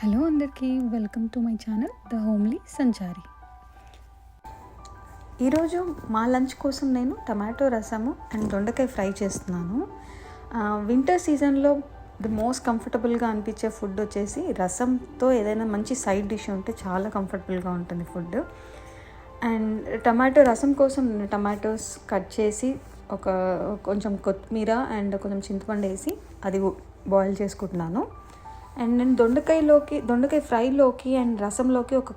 Hello అందరికీ welcome to my channel the homely Sanchari. ఈరోజు మా లంచ్ కోసం నేను టమాటో రసము అండ్ దొండకాయ ఫ్రై చేస్తున్నాను. వింటర్ సీజన్లో ది మోస్ట్ కంఫర్టబుల్గా అనిపించే ఫుడ్ వచ్చేసి రసంతో ఏదైనా మంచి సైడ్ డిష్ ఉంటే చాలా కంఫర్టబుల్గా ఉంటుంది ఫుడ్. అండ్ టమాటో రసం కోసం నేను టమాటోస్ కట్ చేసి ఒక కొంచెం కొత్తిమీర అండ్ కొంచెం చింతపండు వేసి అది బాయిల్ చేసుకుంటున్నాను. అండ్ నేను దొండకాయలోకి దొండకాయ ఫ్రైలోకి అండ్ రసంలోకి ఒక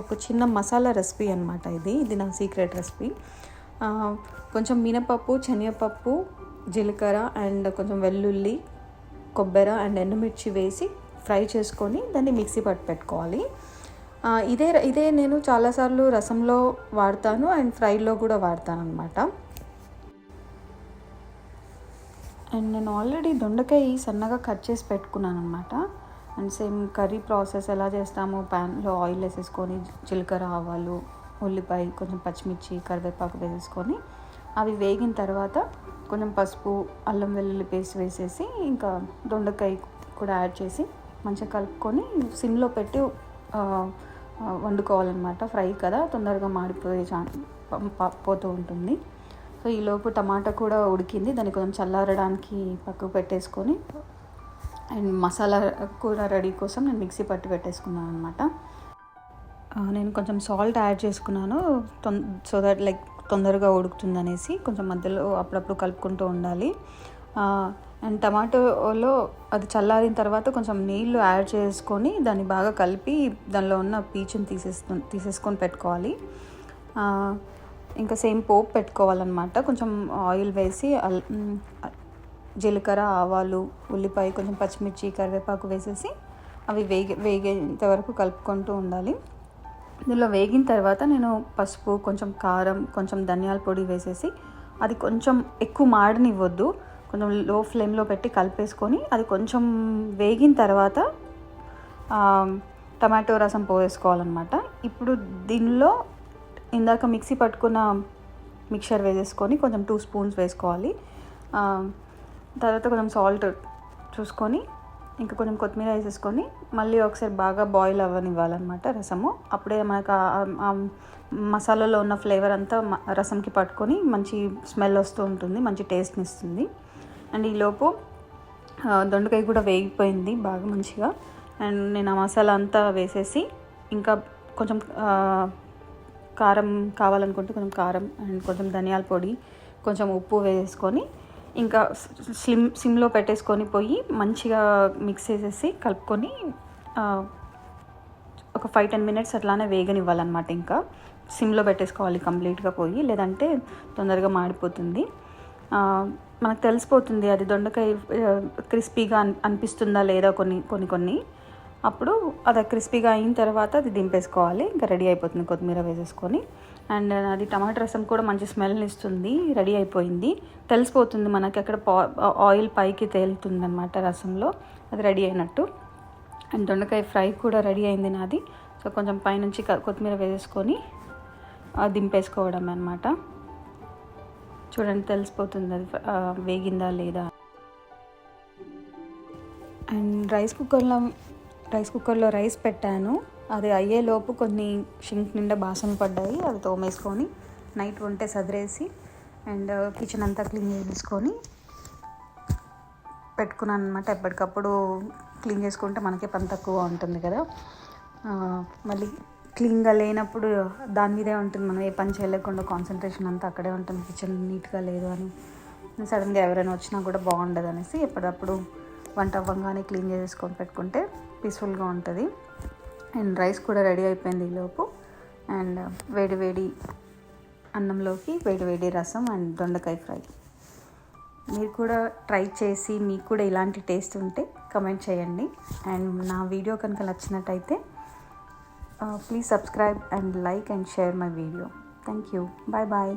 ఒక చిన్న మసాలా రెసిపీ అనమాట ఇది. ఇది నా సీక్రెట్ రెసిపీ. కొంచెం మినపప్పు శనగపప్పు జీలకర్ర అండ్ కొంచెం వెల్లుల్లి కొబ్బరి అండ్ ఎండుమిర్చి వేసి ఫ్రై చేసుకొని దాన్ని మిక్సీ పట్టు పెట్టుకోవాలి. ఇదే ఇదే నేను చాలాసార్లు రసంలో వాడతాను అండ్ ఫ్రైలో కూడా వాడతాను అనమాట అండ్ నేను ఆల్రెడీ దొండకాయ సన్నగా కట్ చేసి పెట్టుకున్నాను అనమాట అండ్ సేమ్ కర్రీ ప్రాసెస్ ఎలా చేస్తామో ప్యాన్లో ఆయిల్ వేసేసుకొని జీలకర్ర ఆవాలు ఉల్లిపాయ కొంచెం పచ్చిమిర్చి కరివేపాకు వేసేసుకొని అవి వేగిన తర్వాత కొంచెం పసుపు అల్లం వెల్లుల్లి పేస్ట్ వేసేసి ఇంకా దొండకాయ కూడా యాడ్ చేసి మంచిగా కలుపుకొని సిమ్లో పెట్టి వండుకోవాలన్నమాట. ఫ్రై కదా తొందరగా మాడిపోయే ఛాన్ పోతూ ఉంటుంది. సో ఈలోపు టమాటా కూడా ఉడికింది. దాన్ని కొంచెం చల్లారడానికి పక్కకు పెట్టేసుకొని అండ్ మసాలా కూర రెడీ కోసం నేను మిక్సీ పట్టి పెట్టేసుకున్నాను అనమాట నేను కొంచెం సాల్ట్ యాడ్ చేసుకున్నాను. తొం సో దట్ లైక్ తొందరగా ఉడుకుతుంది అనేసి కొంచెం మధ్యలో అప్పుడప్పుడు కలుపుకుంటూ ఉండాలి. అండ్ టమాటోలో అది చల్లారిన తర్వాత కొంచెం నీళ్ళు యాడ్ చేసుకొని దాన్ని బాగా కలిపి దానిలో ఉన్న పీచుని తీసేస్తు తీసేసుకొని పెట్టుకోవాలి. ఇంకా సేమ్ పోపు పెట్టుకోవాలన్నమాట. కొంచెం ఆయిల్ వేసి అల్ జీలకర్ర ఆవాలు ఉల్లిపాయ కొంచెం పచ్చిమిర్చి కరివేపాకు వేసేసి అవి వేగే వేగేంత వరకు కలుపుకుంటూ ఉండాలి. ఇందులో వేగిన తర్వాత నేను పసుపు కొంచెం కారం కొంచెం ధనియాల పొడి వేసేసి అది కొంచెం ఎక్కువ మాడనివ్వద్దు. కొంచెం లో ఫ్లేమ్లో పెట్టి కలిపేసుకొని అది కొంచెం వేగిన తర్వాత టమాటో రసం పోసేసుకోవాలన్నమాట. ఇప్పుడు దీనిలో ఇందాక మిక్సీ పట్టుకున్న మిక్చర్ వేసేసుకొని కొంచెం టూ స్పూన్స్ వేసుకోవాలి. తర్వాత కొంచెం సాల్ట్ చూసుకొని ఇంకా కొంచెం కొత్తిమీర వేసేసుకొని మళ్ళీ ఒకసారి బాగా బాయిల్ అవ్వనివ్వాలన్నమాట రసము. అప్పుడే మనకు ఆ- మసాలాలో ఉన్న ఫ్లేవర్ అంతా రసంకి పట్టుకొని మంచి స్మెల్ వస్తూ ఉంటుంది మంచి టేస్ట్ని ఇస్తుంది. అండ్ ఈలోపు దొండకాయ కూడా వేగిపోయింది బాగా మంచిగా. అండ్ నేను ఆ మసాలా అంతా వేసేసి ఇంకా కొంచెం కారం కావాలనుకుంటే కొంచెం కారం అండ్ కొంచెం ధనియాల పొడి కొంచెం ఉప్పు వేసుకొని ఇంకా స్లిమ్ సిమ్లో పెట్టేసుకొని పోయి మంచిగా మిక్స్ చేసేసి కలుపుకొని ఒక ఫైవ్ టెన్ మినిట్స్ అట్లానే వేగనివ్వాలన్నమాట ఇంకా. సిమ్లో పెట్టేసుకోవాలి కంప్లీట్గా పోయి లేదంటే తొందరగా మాడిపోతుంది. మనకు తెలిసిపోతుంది అది దొండకాయ క్రిస్పీగా అన్ అనిపిస్తుందా లేదా కొన్ని కొన్ని కొన్ని. అప్పుడు అది క్రిస్పీగా అయిన తర్వాత అది దింపేసుకోవాలి. ఇంకా రెడీ అయిపోతుంది కొత్తిమీర వేసేసుకొని. అండ్ అది టమాటా రసం కూడా మంచి స్మెల్ని ఇస్తుంది. రెడీ అయిపోయింది. తెలిసిపోతుంది మనకి అక్కడ పా ఆయిల్ పైకి తేలుతుంది అనమాట రసంలో. అది రెడీ అయినట్టు. అండ్ దొండకాయ ఫ్రై కూడా రెడీ అయింది నాది. సో కొంచెం పైనుంచి కొత్తిమీర వేసేసుకొని దింపేసుకోవడం అనమాట చూడండి తెలిసిపోతుంది అది వేగిందా లేదా. అండ్ రైస్ కుక్కర్లో రైస్ కుక్కర్లో రైస్ పెట్టాను. అది అయ్యేలోపు కొన్ని షింక్ నిండా బాసనలు పడ్డాయి. అవి తోమేసుకొని నైట్ వంటే సదిరేసి అండ్ కిచెన్ అంతా క్లీన్ చేసుకొని పెట్టుకున్నాను అనమాట ఎప్పటికప్పుడు క్లీన్ చేసుకుంటే మనకే పని తక్కువ ఉంటుంది కదా. మళ్ళీ క్లీన్గా లేనప్పుడు దాని మీదే ఉంటుంది. మనం ఏ పని చేయలేకుండా కాన్సన్ట్రేషన్ అంతా అక్కడే ఉంటుంది. కిచెన్ నీట్గా లేదు అని. సడన్గా ఎవరైనా వచ్చినా కూడా బాగుండదు అనేసి ఎప్పటికప్పుడు వంట అవ్వగానే క్లీన్ చేసుకొని పెట్టుకుంటే పీస్ఫుల్గా ఉంటుంది. అండ్ రైస్ కూడా రెడీ అయిపోయింది ఈలోపు అండ్ వేడి వేడి అన్నంలోకి వేడి వేడి రసం అండ్ దొండకాయ ఫ్రై. మీరు కూడా ట్రై చేసి మీకు కూడా ఇలాంటి టేస్ట్ ఉంటే కమెంట్ చేయండి. అండ్ నా వీడియో కనుక నచ్చినట్టయితే please subscribe and like and share my video. Thank you. Bye bye.